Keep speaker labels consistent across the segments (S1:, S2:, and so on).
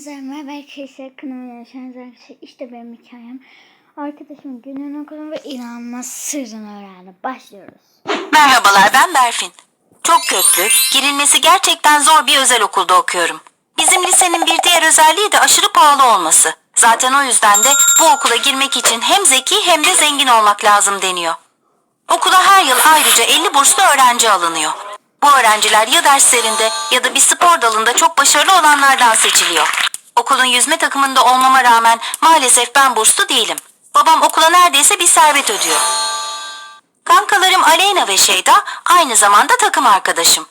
S1: Hepinize merhaba arkadaşlar kanalıma yaşayanız arkadaşlar işte benim hikayem Arkadaşım günün okulu ve inanılmaz sırrını öğrendi başlıyoruz
S2: Merhabalar ben Berfin. Çok köklü, girilmesi gerçekten zor bir özel okulda okuyorum. Bizim lisenin bir diğer özelliği de aşırı pahalı olması. Zaten o yüzden de bu okula girmek için hem zeki hem de zengin olmak lazım deniyor. Okula her yıl ayrıca 50 burslu öğrenci alınıyor. Bu öğrenciler ya derslerinde ya da bir spor dalında çok başarılı olanlardan seçiliyor. Okulun yüzme takımında olmama rağmen maalesef ben burslu değilim. Babam okula neredeyse bir servet ödüyor. Kankalarım Aleyna ve Şeyda aynı zamanda takım arkadaşım.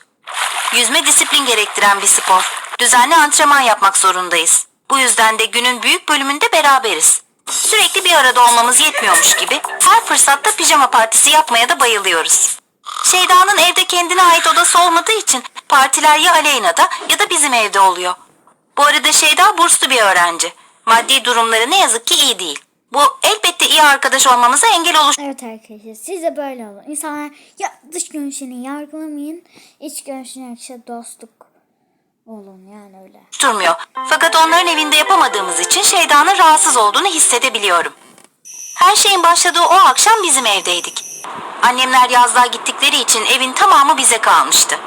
S2: Yüzme disiplin gerektiren bir spor. Düzenli antrenman yapmak zorundayız. Bu yüzden de günün büyük bölümünde beraberiz. Sürekli bir arada olmamız yetmiyormuş gibi her fırsatta pijama partisi yapmaya da bayılıyoruz. Şeyda'nın evde kendine ait odası olmadığı için partiler ya Aleyna'da ya da bizim evde oluyor. Bu arada Şeyda burslu bir öğrenci. Maddi durumları ne yazık ki iyi değil. Bu elbette iyi arkadaş olmamıza engel olur.
S1: Evet arkadaşlar siz de böyle olun İnsanlar ya dış görünüşünü yargılamayın iç görünüşüne yakışır dostluk olun yani öyle
S2: durmuyor. Fakat onların evinde yapamadığımız için Şeyda'nın rahatsız olduğunu hissedebiliyorum. Her şeyin başladığı o akşam bizim evdeydik. Annemler yazlığa gittikleri için evin tamamı bize kalmıştı.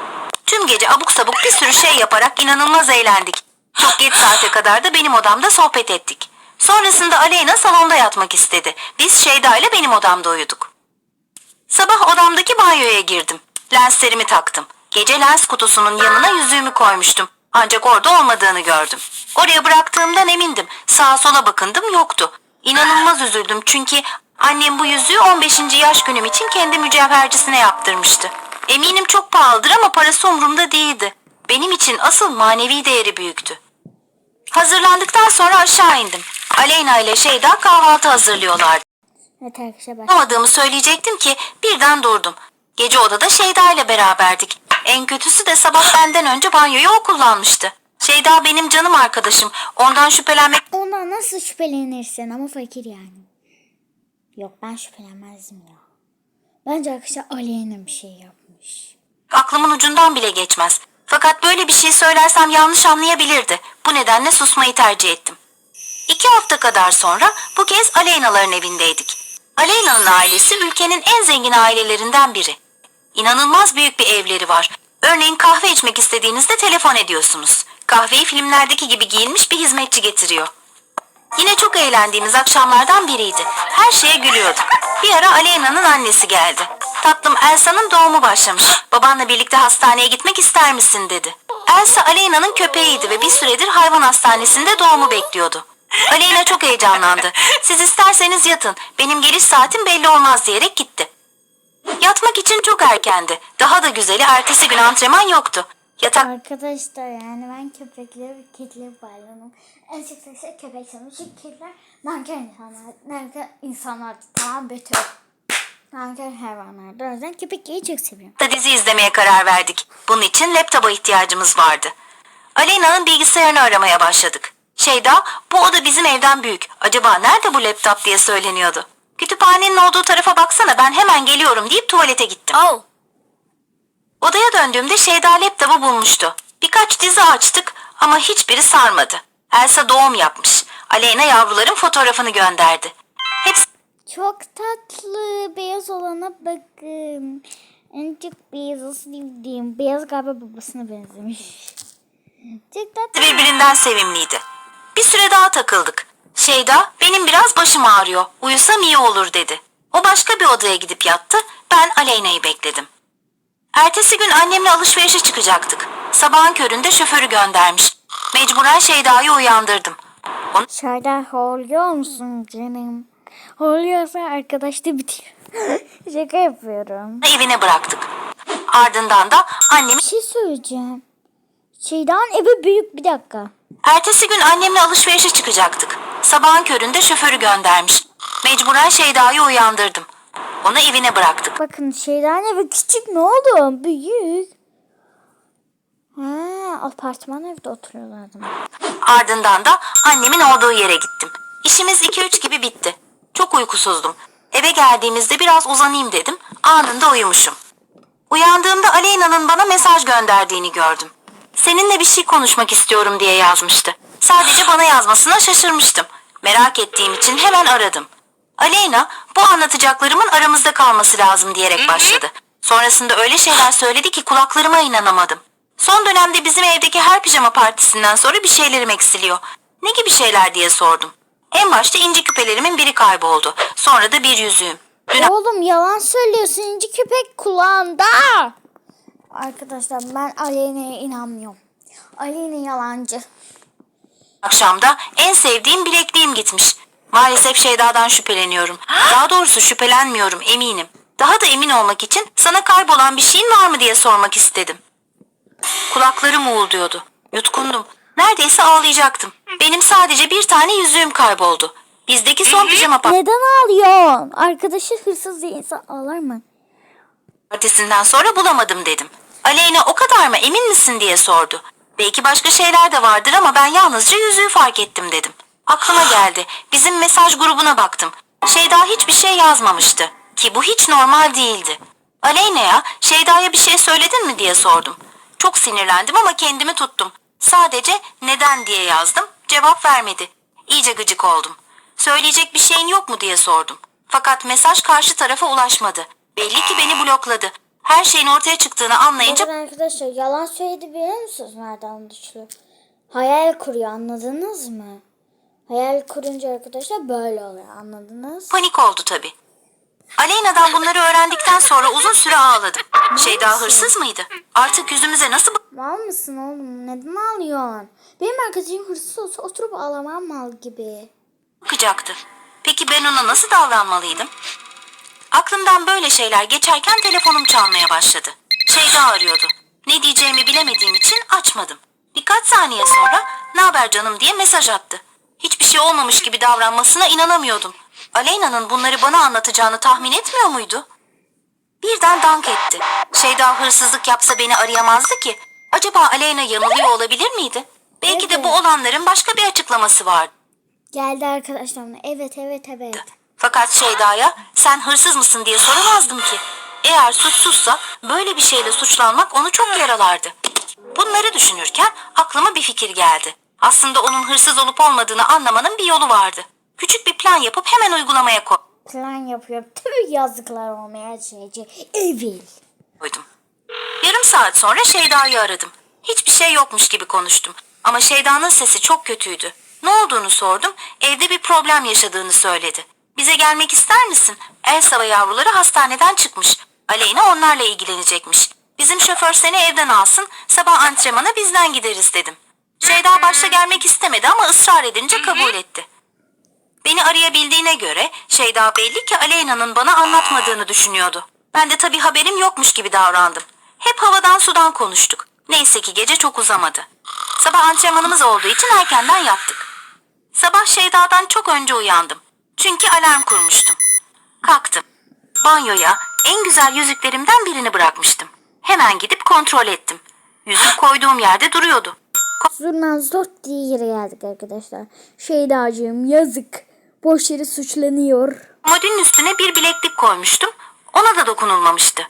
S2: Tüm gece abuk sabuk bir sürü şey yaparak inanılmaz eğlendik. Çok geç saate kadar da benim odamda sohbet ettik. Sonrasında Aleyna salonda yatmak istedi. Biz Şeyda ile benim odamda uyuduk. Sabah odamdaki banyoya girdim. Lenslerimi taktım. Gece lens kutusunun yanına yüzüğümü koymuştum. Ancak orada olmadığını gördüm. Oraya bıraktığımdan emindim. Sağa sola bakındım yoktu. İnanılmaz üzüldüm çünkü annem bu yüzüğü 15. yaş günüm için kendi mücevhercisine yaptırmıştı. Eminim çok pahalıdır ama parası umurumda değildi. Benim için asıl manevi değeri büyüktü. Hazırlandıktan sonra aşağı indim. Aleyna ile Şeyda kahvaltı hazırlıyorlardı.
S1: Evet arkadaşlar bak
S2: Yapamadığımı söyleyecektim ki birden durdum. Gece odada Şeyda ile beraberdik. En kötüsü de sabah benden önce banyoyu o kullanmıştı. Şeyda benim canım arkadaşım. Ondan şüphelenmek
S1: Ondan nasıl şüphelenirsin ama fakir yani Yok ben şüphelenmezdim ya Bence arkadaşlar Aleyna bir şey yapmış
S2: aklımın ucundan bile geçmez. Fakat böyle bir şey söylersem yanlış anlayabilirdi. Bu nedenle susmayı tercih ettim. İki hafta kadar sonra bu kez Aleyna'ların evindeydik. Aleyna'nın ailesi ülkenin en zengin ailelerinden biri. İnanılmaz büyük bir evleri var. Örneğin kahve içmek istediğinizde telefon ediyorsunuz. Kahveyi filmlerdeki gibi giyinmiş bir hizmetçi getiriyor. Yine çok eğlendiğimiz akşamlardan biriydi. Her şeye gülüyorduk. Bir ara Aleyna'nın annesi geldi. Tatlım Elsa'nın doğumu başlamış. Babanla birlikte hastaneye gitmek ister misin dedi. Elsa Aleyna'nın köpeğiydi ve bir süredir hayvan hastanesinde doğumu bekliyordu. Aleyna çok heyecanlandı. Siz isterseniz yatın. Benim geliş saatim belli olmaz diyerek gitti. Yatmak için çok erkendi. Daha da güzeli ertesi gün antrenman yoktu. Yatak
S1: Arkadaşlar yani ben köpekleri kedileri bayılıyorum. En çok seçen köpek sanırım. Çünkü kediler nankör insanlar. Nankör insanlar tamam beter. Nankör hayvanlar. O yüzden köpekleri çok seviyorum.
S2: da dizi izlemeye karar verdik. Bunun için laptopa ihtiyacımız vardı. Aleyna'nın bilgisayarını aramaya başladık. Şeyda, bu oda bizim evden büyük. Acaba nerede bu laptop diye söyleniyordu. Kütüphanenin olduğu tarafa baksana ben hemen geliyorum deyip tuvalete gittim. Odaya döndüğümde Şeyda laptopu bulmuştu. Birkaç dizi açtık ama hiçbiri sarmadı. Elsa doğum yapmış. Aleyna yavruların fotoğrafını gönderdi. Hepsi
S1: Çok tatlı. Beyaz olana bakın. En çok beyazı sevdiğim. Beyaz galiba babasına benzemiş. Çok tatlı.
S2: birbirinden sevimliydi. Bir süre daha takıldık. Şeyda benim biraz başım ağrıyor. Uyusam iyi olur dedi. O başka bir odaya gidip yattı. Ben Aleyna'yı bekledim. Ertesi gün annemle alışverişe çıkacaktık. Sabahın köründe şoförü göndermiş. Mecburen Şeyda'yı uyandırdım. Onu
S1: Şarda horluyor musun canım? Horluyorsa arkadaşta bitiyor. Şaka yapıyorum.
S2: evine bıraktık. Ardından da annemi
S1: Bir şey söyleyeceğim. Şeydan evi büyük bir dakika.
S2: Ertesi gün annemle alışverişe çıkacaktık. Sabahın köründe şoförü göndermiş. Mecburen Şeyda'yı uyandırdım. Onu evine bıraktık.
S1: Bakın şeyden evi küçük ne oldu? Büyük. Ha, apartman evde oturuyorlardı.
S2: Ardından da annemin olduğu yere gittim. İşimiz 2-3 gibi bitti. Çok uykusuzdum. Eve geldiğimizde biraz uzanayım dedim. Anında uyumuşum. Uyandığımda Aleyna'nın bana mesaj gönderdiğini gördüm. Seninle bir şey konuşmak istiyorum diye yazmıştı. Sadece bana yazmasına şaşırmıştım. Merak ettiğim için hemen aradım. Aleyna bu anlatacaklarımın aramızda kalması lazım diyerek başladı. Sonrasında öyle şeyler söyledi ki kulaklarıma inanamadım. Son dönemde bizim evdeki her pijama partisinden sonra bir şeylerim eksiliyor. Ne gibi şeyler diye sordum. En başta inci küpelerimin biri kayboldu. Sonra da bir yüzüğüm. Dün
S1: Oğlum yalan söylüyorsun inci köpek kulağında. Arkadaşlar ben Aleyna'ya inanmıyorum. Aleyna yalancı.
S2: akşamda en sevdiğim bilekliğim gitmiş. Maalesef Şeyda'dan şüpheleniyorum. Daha doğrusu şüphelenmiyorum eminim. Daha da emin olmak için sana kaybolan bir şeyin var mı diye sormak istedim. Kulaklarım uğulduyordu. Yutkundum. Neredeyse ağlayacaktım. Benim sadece bir tane yüzüğüm kayboldu. Bizdeki son pijama
S1: Neden ağlıyorsun? Arkadaşı hırsız diye insan ağlar mı?
S2: partisinden sonra bulamadım dedim. Aleyna o kadar mı emin misin diye sordu. Belki başka şeyler de vardır ama ben yalnızca yüzüğü fark ettim dedim. Aklıma geldi. Bizim mesaj grubuna baktım. Şeyda hiçbir şey yazmamıştı. Ki bu hiç normal değildi. Aleyna'ya Şeyda'ya bir şey söyledin mi diye sordum. Çok sinirlendim ama kendimi tuttum. Sadece neden diye yazdım. Cevap vermedi. İyice gıcık oldum. Söyleyecek bir şeyin yok mu diye sordum. Fakat mesaj karşı tarafa ulaşmadı. Belli ki beni blokladı. Her şeyin ortaya çıktığını anlayınca
S1: Bakın arkadaşlar yalan söyledi biliyor musunuz Merdan Güçlü? Hayal kuruyor anladınız mı? Hayal kurunca arkadaşlar böyle oluyor anladınız?
S2: panik oldu tabii. Aleyna'dan bunları öğrendikten sonra uzun süre ağladım. Şeyda hırsız mıydı? Artık yüzümüze nasıl
S1: Mal mısın oğlum? Neden ağlıyorsun? Benim arkadaşım hırsız olsa oturup ağlamam mal gibi.
S2: bakacaktı? Peki ben ona nasıl davranmalıydım? Aklımdan böyle şeyler geçerken telefonum çalmaya başladı. Şeyda arıyordu. Ne diyeceğimi bilemediğim için açmadım. Birkaç saniye sonra ne haber canım diye mesaj attı. Hiçbir şey olmamış gibi davranmasına inanamıyordum. Aleyna'nın bunları bana anlatacağını tahmin etmiyor muydu? Birden dank etti. Şeyda hırsızlık yapsa beni arayamazdı ki. Acaba Aleyna yanılıyor olabilir miydi? Belki de bu olanların başka bir açıklaması vardı.
S1: Geldi arkadaşlar. Evet evet evet.
S2: Fakat Şeyda'ya sen hırsız mısın diye soramazdım ki. Eğer suçsuzsa böyle bir şeyle suçlanmak onu çok yaralardı. Bunları düşünürken aklıma bir fikir geldi. Aslında onun hırsız olup olmadığını anlamanın bir yolu vardı. Küçük bir plan yapıp hemen uygulamaya koydum.
S1: Plan yapıyor. Tüh yazıklar olmaya şeyci. Evil.
S2: koydum. Yarım saat sonra Şeyda'yı aradım. Hiçbir şey yokmuş gibi konuştum. Ama Şeyda'nın sesi çok kötüydü. Ne olduğunu sordum. Evde bir problem yaşadığını söyledi. Bize gelmek ister misin? Elsa ve yavruları hastaneden çıkmış. Aleyna onlarla ilgilenecekmiş. Bizim şoför seni evden alsın. Sabah antrenmana bizden gideriz dedim. Şeyda başta gelmek istemedi ama ısrar edince kabul etti. Beni arayabildiğine göre Şeyda belli ki Aleyna'nın bana anlatmadığını düşünüyordu. Ben de tabii haberim yokmuş gibi davrandım. Hep havadan sudan konuştuk. Neyse ki gece çok uzamadı. Sabah antrenmanımız olduğu için erkenden yattık. Sabah Şeyda'dan çok önce uyandım. Çünkü alarm kurmuştum. Kalktım. Banyoya en güzel yüzüklerimden birini bırakmıştım. Hemen gidip kontrol ettim. Yüzük koyduğum yerde duruyordu.
S1: Zurna zort diye yere geldik arkadaşlar. Şeydacığım yazık. Boş yere suçlanıyor.
S2: Komodinin üstüne bir bileklik koymuştum. Ona da dokunulmamıştı.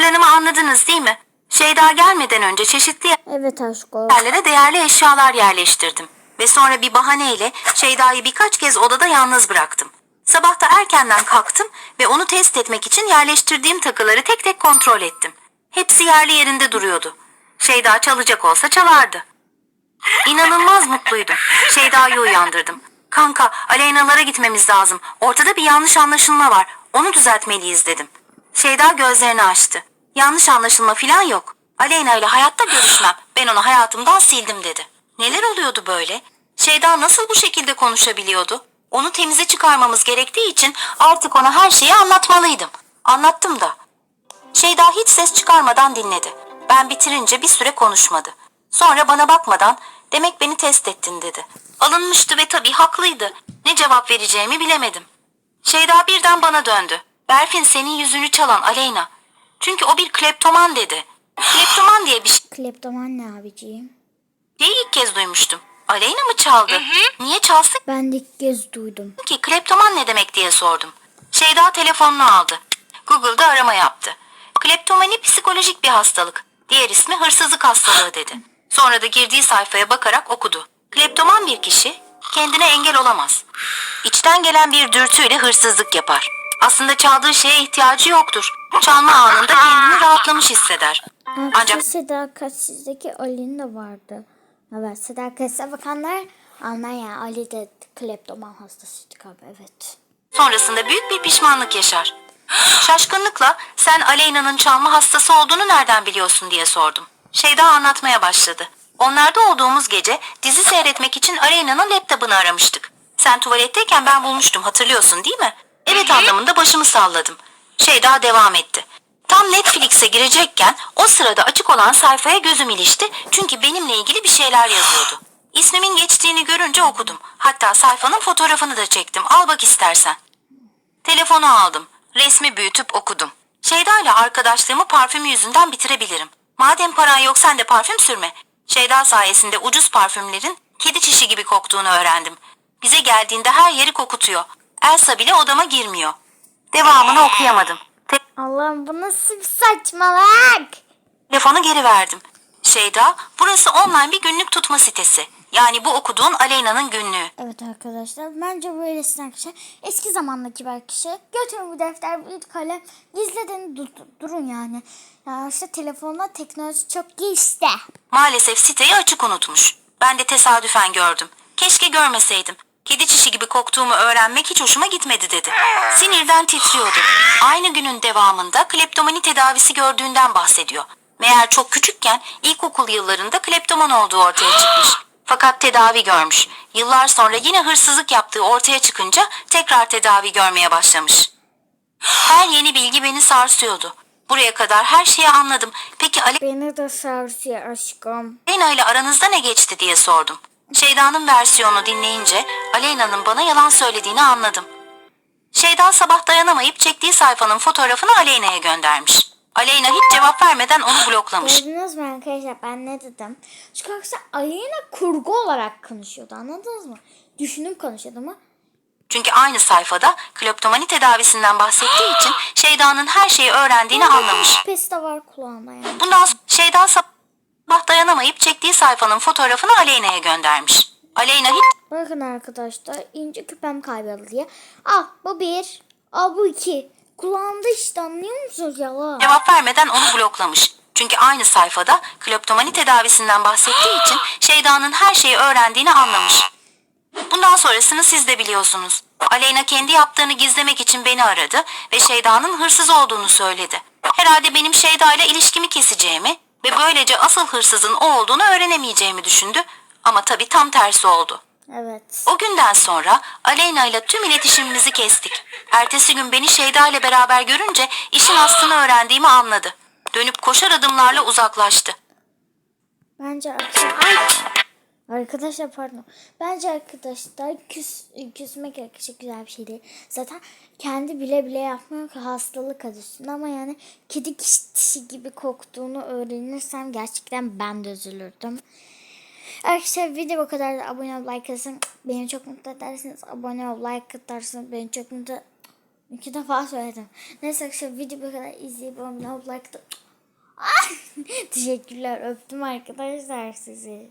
S2: Planımı anladınız değil mi? Şeyda gelmeden önce çeşitli
S1: Evet aşkım.
S2: yerlere değerli eşyalar yerleştirdim. Ve sonra bir bahaneyle Şeyda'yı birkaç kez odada yalnız bıraktım. Sabah da erkenden kalktım ve onu test etmek için yerleştirdiğim takıları tek tek kontrol ettim. Hepsi yerli yerinde duruyordu. Şeyda çalacak olsa çalardı. İnanılmaz mutluydum. Şeyda'yı uyandırdım. Kanka, Aleyna'lara gitmemiz lazım. Ortada bir yanlış anlaşılma var. Onu düzeltmeliyiz dedim. Şeyda gözlerini açtı. Yanlış anlaşılma falan yok. Aleyna ile hayatta görüşmem. Ben onu hayatımdan sildim dedi. Neler oluyordu böyle? Şeyda nasıl bu şekilde konuşabiliyordu? Onu temize çıkarmamız gerektiği için artık ona her şeyi anlatmalıydım. Anlattım da. Şeyda hiç ses çıkarmadan dinledi. Ben bitirince bir süre konuşmadı. Sonra bana bakmadan demek beni test ettin dedi. Alınmıştı ve tabii haklıydı. Ne cevap vereceğimi bilemedim. Şeyda birden bana döndü. Berfin senin yüzünü çalan Aleyna. Çünkü o bir kleptoman dedi. Kleptoman diye bir
S1: Kleptoman ne abiciğim?
S2: şeyi ilk kez duymuştum. Aleyna mı çaldı? Niye çalsın
S1: Ben de ilk kez duydum.
S2: ki kleptoman ne demek diye sordum. Şeyda telefonunu aldı. Google'da arama yaptı. Kleptomani psikolojik bir hastalık. Diğer ismi hırsızlık hastalığı dedi. Sonra da girdiği sayfaya bakarak okudu. Klep bir kişi kendine engel olamaz. İçten gelen bir dürtüyle hırsızlık yapar. Aslında çaldığı şeye ihtiyacı yoktur. Çalma anında kendini rahatlamış hisseder.
S1: Ancak Sadakatsiz'deki Ali'nin de vardı. Evet Sadakatsiz'e bakanlar anlar yani Ali de kleptoman hastasıydı galiba evet.
S2: sonrasında büyük bir pişmanlık yaşar. Şaşkınlıkla sen Aleyna'nın çalma hastası olduğunu nereden biliyorsun diye sordum. Şeyda anlatmaya başladı. Onlarda olduğumuz gece dizi seyretmek için Aleyna'nın laptopunu aramıştık. Sen tuvaletteyken ben bulmuştum hatırlıyorsun değil mi? Evet anlamında başımı salladım. Şeyda devam etti. Tam Netflix'e girecekken o sırada açık olan sayfaya gözüm ilişti çünkü benimle ilgili bir şeyler yazıyordu. İsmimin geçtiğini görünce okudum. Hatta sayfanın fotoğrafını da çektim. Al bak istersen. Telefonu aldım. Resmi büyütüp okudum. Şeyda ile arkadaşlığımı parfümü yüzünden bitirebilirim. Madem paran yok sen de parfüm sürme. Şeyda sayesinde ucuz parfümlerin kedi çişi gibi koktuğunu öğrendim. Bize geldiğinde her yeri kokutuyor. Elsa bile odama girmiyor. Devamını okuyamadım. Te-
S1: Allah'ım bu nasıl bir saçmalık?
S2: Telefonu geri verdim. Şeyda, burası online bir günlük tutma sitesi. Yani bu okuduğun Aleyna'nın günlüğü.
S1: Evet arkadaşlar bence böylesine arkadaşlar eski zamandaki belki kişi götürün bir defter bir kalem gizledin dur- durun yani. Ya işte telefonla teknoloji çok gelişti.
S2: Maalesef siteyi açık unutmuş. Ben de tesadüfen gördüm. Keşke görmeseydim. Kedi çişi gibi koktuğumu öğrenmek hiç hoşuma gitmedi dedi. Sinirden titriyordu. Aynı günün devamında kleptomani tedavisi gördüğünden bahsediyor. Meğer çok küçükken ilkokul yıllarında kleptoman olduğu ortaya çıkmış. Fakat tedavi görmüş. Yıllar sonra yine hırsızlık yaptığı ortaya çıkınca tekrar tedavi görmeye başlamış. Her yeni bilgi beni sarsıyordu. Buraya kadar her şeyi anladım. Peki Ali
S1: Beni de sarsıyor aşkım.
S2: Aleyna ile aranızda ne geçti diye sordum. Şeyda'nın versiyonu dinleyince Aleyna'nın bana yalan söylediğini anladım. Şeyda sabah dayanamayıp çektiği sayfanın fotoğrafını Aleyna'ya göndermiş. Aleyna hiç cevap vermeden onu bloklamış.
S1: Gördünüz mü arkadaşlar ben ne dedim? Çünkü arkadaşlar Aleyna kurgu olarak konuşuyordu anladınız mı? Düşünüp konuşuyordu ama
S2: Çünkü aynı sayfada kleptomani tedavisinden bahsettiği için Şeyda'nın her şeyi öğrendiğini anlamış.
S1: pes de var kulağında yani.
S2: Bundan sonra Şeyda sabah dayanamayıp çektiği sayfanın fotoğrafını Aleyna'ya göndermiş. Aleyna hiç
S1: Bakın arkadaşlar ince küpem kayboldu diye. Al bu bir. Al bu iki. Kulağımda işte anlıyor musunuz yalan?
S2: cevap vermeden onu bloklamış. Çünkü aynı sayfada kleptomani tedavisinden bahsettiği için Şeyda'nın her şeyi öğrendiğini anlamış. Bundan sonrasını siz de biliyorsunuz. Aleyna kendi yaptığını gizlemek için beni aradı ve Şeyda'nın hırsız olduğunu söyledi. Herhalde benim Şeyda ile ilişkimi keseceğimi ve böylece asıl hırsızın o olduğunu öğrenemeyeceğimi düşündü. Ama tabii tam tersi oldu.
S1: Evet.
S2: O günden sonra Aleyna ile tüm iletişimimizi kestik. Ertesi gün beni Şeyda ile beraber görünce işin aslını öğrendiğimi anladı. Dönüp koşar adımlarla uzaklaştı.
S1: Bence arkadaşlar... Arkadaşlar pardon. Bence arkadaşlar küs, küsmek arkadaşlar güzel bir şey değil. Zaten kendi bile bile yapmıyor ki hastalık adı üstünde ama yani kedi kişi gibi koktuğunu öğrenirsem gerçekten ben de üzülürdüm. Arkadaşlar video bu kadar. Abone ol, like atın. Beni çok mutlu edersiniz. Abone ol, like atarsınız. Beni çok mutlu İki defa söyledim. Neyse arkadaşlar video bu kadar. İzleyip abone ol, like atın. Teşekkürler. Öptüm arkadaşlar sizi.